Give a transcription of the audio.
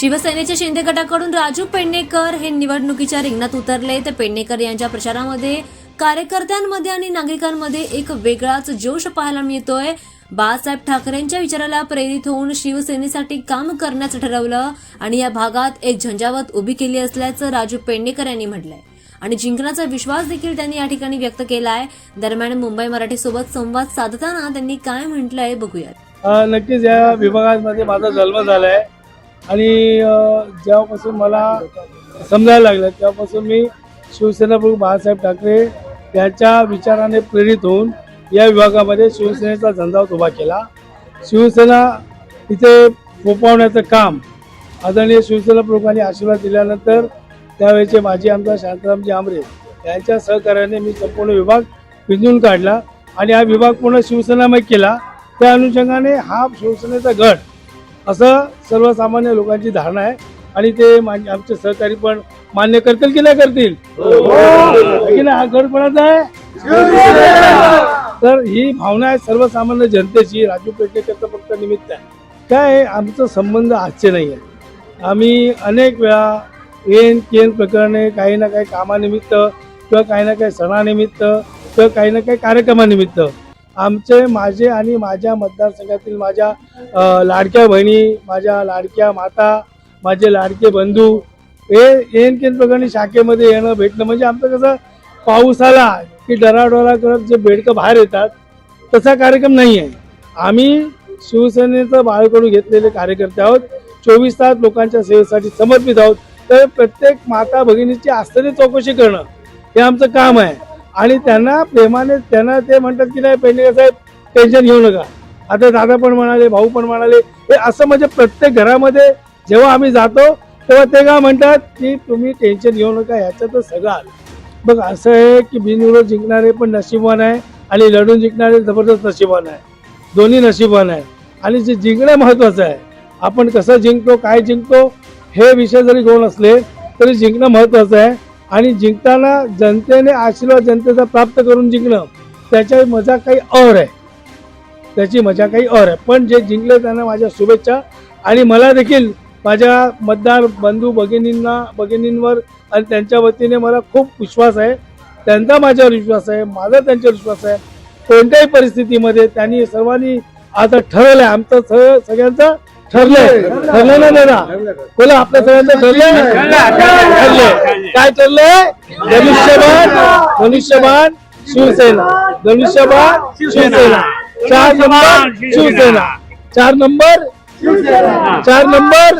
शिवसेनेच्या शिंदे गटाकडून राजू पेडणेकर हे निवडणुकीच्या रिंगणात उतरले. तर पेडणेकर यांच्या प्रचारामध्ये कार्यकर्त्यांमध्ये आणि नागरिकांमध्ये एक वेगळाच जोश पाहायला मिळतोय. बाळासाहेब ठाकरेंच्या विचाराला प्रेरित होऊन शिवसेनेसाठी काम करण्याचं ठरवलं आणि या भागात एक झंझावत उभी केली असल्याचं राजू पेडणेकर यांनी म्हटलंय. आणि जिंकण्याचा विश्वास देखील त्यांनी या ठिकाणी व्यक्त केलाय. दरम्यान मुंबई मराठी सोबत संवाद साधताना त्यांनी काय म्हटलंय बघूयात. नक्कीच या विभागामध्ये माझा जन्म झालाय. आणि जेव्हापासून मला समजायला लागलं तेव्हापासून मी शिवसेना प्रमुख बाळासाहेब ठाकरे यांच्या विचाराने प्रेरित होऊन या विभागामध्ये शिवसेनेचा झंझावत उभा केला. शिवसेना इथे फोपावण्याचं काम आदरणीय शिवसेना प्रमुखांनी आशीर्वाद दिल्यानंतर त्यावेळेचे माजी आमदार शांतारामजी आमरे यांच्या सहकार्याने मी संपूर्ण विभाग पिंजून काढला आणि हा विभाग पूर्ण शिवसेनामय केला. त्या अनुषंगाने हा शिवसेनेचा गट असं सर्वसामान्य लोकांची धारणा आहे. आणि ते मान- आमचे सहकारी पण मान्य करतील की नाही करतील? है. की नाही? हा गट कोणाचा आहे? तर ही भावना आहे सर्वसामान्य जनतेची. राजू पेटणेकरचं फक्त निमित्त आहे. काय आमचं संबंध आजचे नाही आहे आम्ही अनेक वेळा येन केन प्रकरणे काही ना काही कामानिमित्त किंवा काही ना काही सणानिमित्त किंवा काही ना काही कार्यक्रमानिमित्त आमचे माझे आणि माझ्या मतदारसंघातील माझ्या लाडक्या बहिणी माझ्या लाडक्या माता माझे लाडके बंधू हे येन केन प्रकरणी शाखेमध्ये येणं भेटणं म्हणजे आमचं कसं पाऊस आला की डराडोरा करत जे बेडकं बाहेर येतात तसा कार्यक्रम नाही आहे. आम्ही शिवसेनेचं बाळकडून घेतलेले कार्यकर्ते आहोत. चोवीस तास लोकांच्या सेवेसाठी समर्पित आहोत. तर प्रत्येक माता भगिनीची आस्थेने चौकशी करणं हे आमचं काम आहे. आणि त्यांना प्रेमाने त्यांना ते म्हणतात की नाही पेंडेकर साहेब टेन्शन घेऊ नका. आता दादा पण म्हणाले भाऊ पण म्हणाले हे असं म्हणजे प्रत्येक घरामध्ये जेव्हा आम्ही जातो तेव्हा ते का म्हणतात की तुम्ही टेन्शन घेऊ नका ह्याच्यातच सगळं आलं. बघ असं आहे की बिनविरोध जिंकणारे पण नशीबवान आहे आणि लढून जिंकणारे जबरदस्त नशीबवान आहे. दोन्ही नशीबवान आहे. आणि जे जिंकणं महत्वाचं आहे आपण कसं जिंकतो काय जिंकतो हे विषय जरी घेऊन असले तरी जिंकणं महत्वाचं आहे. आणि जिंकताना जनतेने आशीर्वाद जनतेचा प्राप्त करून जिंकणं त्याच्या मजा काही और आहे. त्याची मजा काही और आहे. पण जे जिंकले त्यांना माझ्या शुभेच्छा आणि मला देखील माझ्या मतदार बंधू भगिनींना भगिनींवर आणि त्यांच्या वतीने मला खूप विश्वास आहे. त्यांचा माझ्यावर विश्वास आहे माझा त्यांच्यावर विश्वास आहे. कोणत्याही परिस्थितीमध्ये त्यांनी सर्वांनी आता ठरवलंय आमचं सगळं सगळ्यांचं ठरले ठरलं ना दादा? बोला आपल्या सगळ्यांचं ठरले ठरले काय ठरले धनुष्यबाण धनुष्यबाण शिवसेना. धनुष्यबाण शिवसेना. चार नंबर शिवसेना. चार नंबर चार नंबर